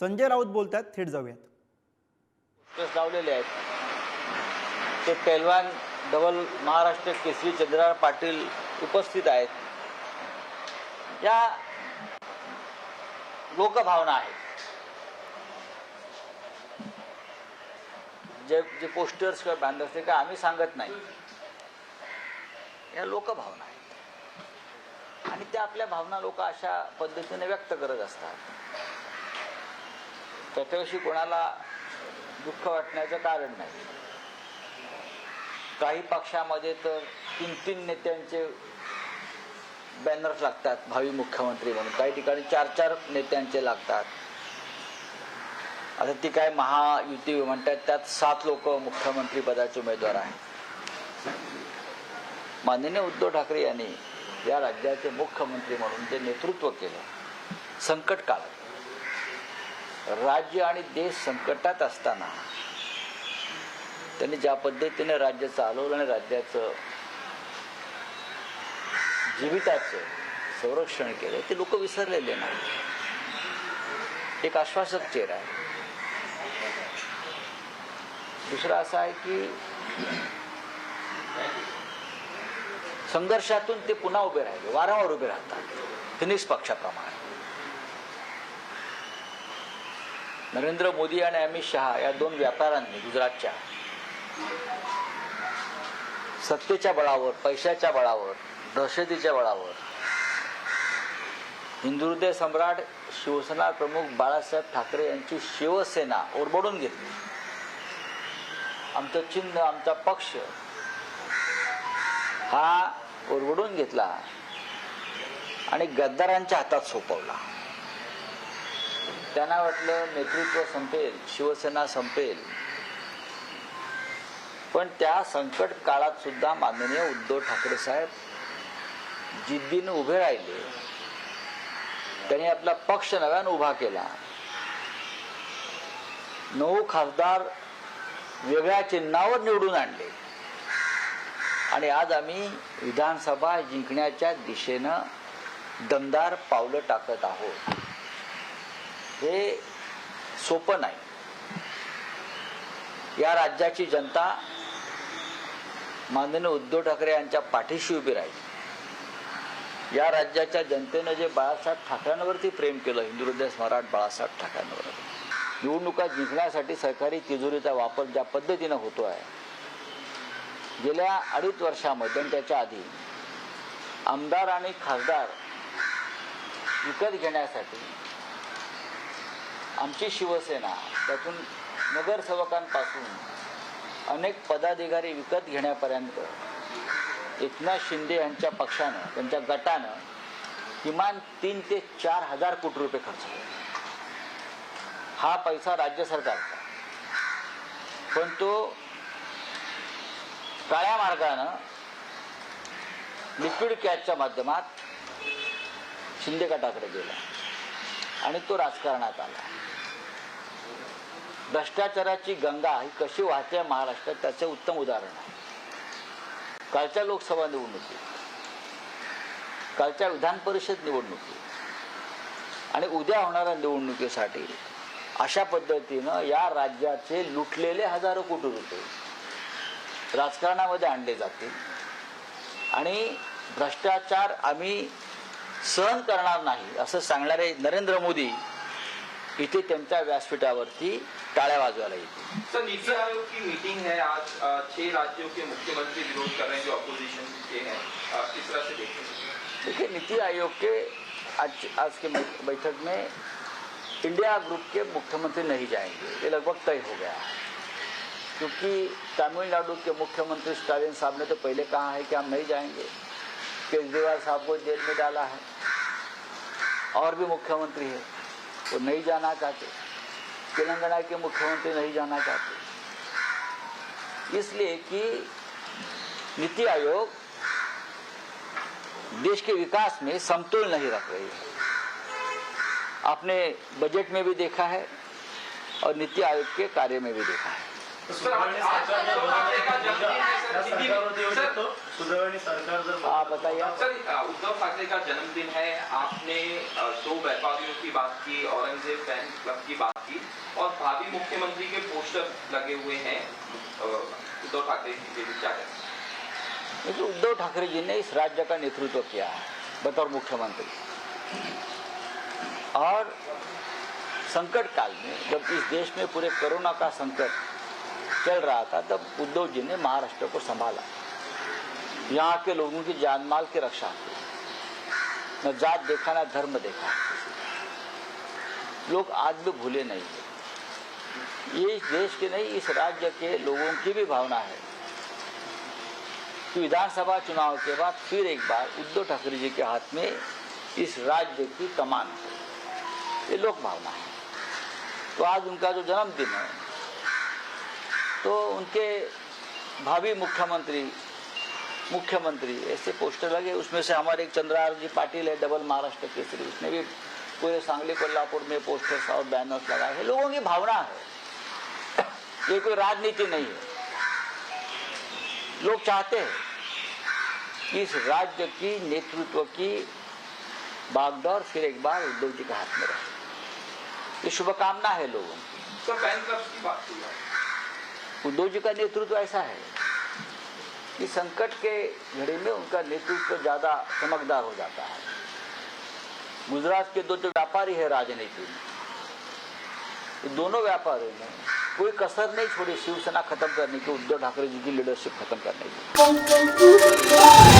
संजय राऊत बोलतात थेट जाऊयात. लावलेले आहेत. ते पैलवान डबल महाराष्ट्र केसरी चंद्रराव पाटील उपस्थित आहेत. या लोकभावना आहेत. जे जे पोस्टर्स किंवा बॅनर्स ते काय आम्ही सांगत नाही. या लोकभावना आहेत. आणि त्या आपल्या भावना लोक अशा पद्धतीने व्यक्त करत असतात. त्याच्याविषयी कोणाला दुःख वाटण्याचं कारण नाही. काही पक्षामध्ये तर तीन तीन नेत्यांचे बॅनर्स लागतात भावी मुख्यमंत्री म्हणून. काही ठिकाणी चार चार नेत्यांचे लागतात. आता ती काय महायुती म्हणतात त्यात सात लोक मुख्यमंत्री पदाचे उमेदवार आहेत. माननीय उद्धव ठाकरे यांनी या राज्याचे मुख्यमंत्री म्हणून जे नेतृत्व केलं. संकट काळात राज्य आणि देश संकटात असताना त्यांनी ज्या पद्धतीने राज्य चालवलं आणि राज्याचं जीविताचं संरक्षण केलं ते लोक विसरलेले नाही एक आश्वासक चेहरा आहे. दुसरा असा आहे की संघर्षातून ते पुन्हा उभे राहिले वारंवार उभे राहतात. निष्पक्षाप्रमाणे. नरेंद्र मोदी आणि अमित शहा या दोन व्यापाऱ्यांनी गुजरातच्या सत्तेच्या बळावर पैशाच्या बळावर दहशतीच्या बळावर हिंदुहृदय सम्राट शिवसेना प्रमुख बाळासाहेब ठाकरे यांची शिवसेना ओरबडून घेतली. आमचं चिन्ह आमचा पक्ष हा ओरबडून घेतला आणि गद्दारांच्या हातात सोपवला. त्यांना वाटलं नेतृत्व संपेल शिवसेना संपेल. पण त्या संकट काळात सुद्धा माननीय उद्धव ठाकरे साहेब जिद्दीनं उभे राहिले. त्यांनी आपला पक्ष नव्यानं उभा केला. नऊ खासदार वेगळ्या चिन्हावर निवडून आणले. आणि आज आम्ही विधानसभा जिंकण्याच्या दिशेनं दमदार पावलं टाकत आहोत. हे सोपं नाही. या राज्याची जनता माननीय उद्धव ठाकरे यांच्या पाठीशी उभी राहिली. या राज्याच्या जनतेनं जे बाळासाहेब ठाकरेंवरती प्रेम केलं हिंदुहृदय सम्राट बाळासाहेब ठाकरेंवर. निवडणुका जिंकण्यासाठी सरकारी तिजोरीचा वापर ज्या पद्धतीनं होतो आहे गेल्या अडीच वर्षामध्ये त्याच्या आधी आमदार आणि खासदार विकत घेण्यासाठी आमची शिवसेना त्यातून नगरसेवकांपासून अनेक पदाधिकारी विकत घेण्यापर्यंत एकनाथ शिंदे यांच्या पक्षानं त्यांच्या गटानं किमान तीन ते चार हजार कोटी रुपये खर्च केले. हा पैसा राज्य सरकारचा. पण तो काळ्या मार्गानं लिक्विड कॅशच्या माध्यमात शिंदे गटाकडे गेला. आणि तो राजकारणात आला. भ्रष्टाचाराची गंगा ही कशी वाहते महाराष्ट्रात त्याचे उत्तम उदाहरण आहे. कालच्या लोकसभा निवडणुकीत कालच्या विधान परिषद निवडणुकीत आणि उद्या होणाऱ्या निवडणुकीसाठी अशा पद्धतीनं या राज्याचे लुटलेले हजारो कोटी रुपये राजकारणामध्ये आणले जातील. आणि भ्रष्टाचार आम्ही सहन करणार नाही असं सांगणारे नरेंद्र मोदी इथे त्यांच्या व्यासपीठावरती टाळ्या वाजवायला येतील. सर नीति आयोग की मीटिंग है आज अ, छह राज्यों के मुख्यमंत्री विरोध कर रहे हैं जो अपोजिशन के हैं. अ, किस तरह से देखते हैं? देखिए नीति आयोग के आज आज के बैठक में इंडिया ग्रुप के मुख्यमंत्री नहीं जाएंगे। ये लगभग तय हो गया है। क्योंकि तमिलनाडु के मुख्यमंत्री स्टालिन साहब ने तो पहले कहा है कि हम नहीं जाएंगे। केजरीवाल साहब को जेल में डाला है। और भी मुख्यमंत्री है। वो नहीं जाना चाहते। तेलंगाना के मुख्यमंत्री नहीं जाना चाहते। इसलिए कि नीति आयोग देश के विकास में समतोल नहीं रख रही है। आपने बजट में भी देखा है और नीति आयोग के कार्य में भी देखा है। है सरकार जर हाँ बताइए सर उद्धव ठाकरे का जन्मदिन है आपने दो व्यापारियों की बात की औरंगज़ेब फ़ैन क्लब की बात की और भावी मुख्यमंत्री के पोस्टर लगे हुए हैं उद्धव ठाकरे जी के क्या देखिए उद्धव ठाकरे जी ने इस राज्य का नेतृत्व किया है बतौर मुख्यमंत्री। और संकट काल में जब इस देश में पूरे कोरोना का संकट चल रहा था तब उद्धव जी ने महाराष्ट्र को संभाला। यहाँ के लोगों की जान माल की रक्षा न जात देखा, ना धर्म देखा। लोग आज भी भूले नहीं ये इस देश के नहीं, इस राज्य के लोगों की भी भावना है कि विधानसभा चुनाव के बाद फिर एक बार उद्धव ठाकरे जी के हाथ में इस राज्य की कमान है। ये लोक भावना है। तो आज उनका जो जन्मदिन है तो उनके भावी मुख्यमंत्री मुख्यमंत्री ऐसे पोस्टर लगे उसमें से हमारे एक चंद्रार जी पाटिल है डबल महाराष्ट्र केसरी। उसने भी पूरे सांगली कोल्हापुर में पोस्टर्स और बैनर्स लगाए हैं। लोगों की भावना है। ये कोई राजनीति नहीं है। लोग चाहते हैं कि इस राज्य की नेतृत्व की बागडोर फिर एक बार उद्धव जी के हाथ में रहे। ये शुभकामना है लोगों की। हुई। है उद्धव जी का नेतृत्व ऐसा है। कि संकट के घड़ी में उनका नेतृत्व ज़्यादा चमकदार हो जाता है। गुजरात के दो जो व्यापारी है राजनीति में दोनों व्यापारियों ने कोई कसर नहीं छोड़ी शिवसेना खत्म करने की, उद्धव ठाकरे जी की लीडरशिप खत्म करने की।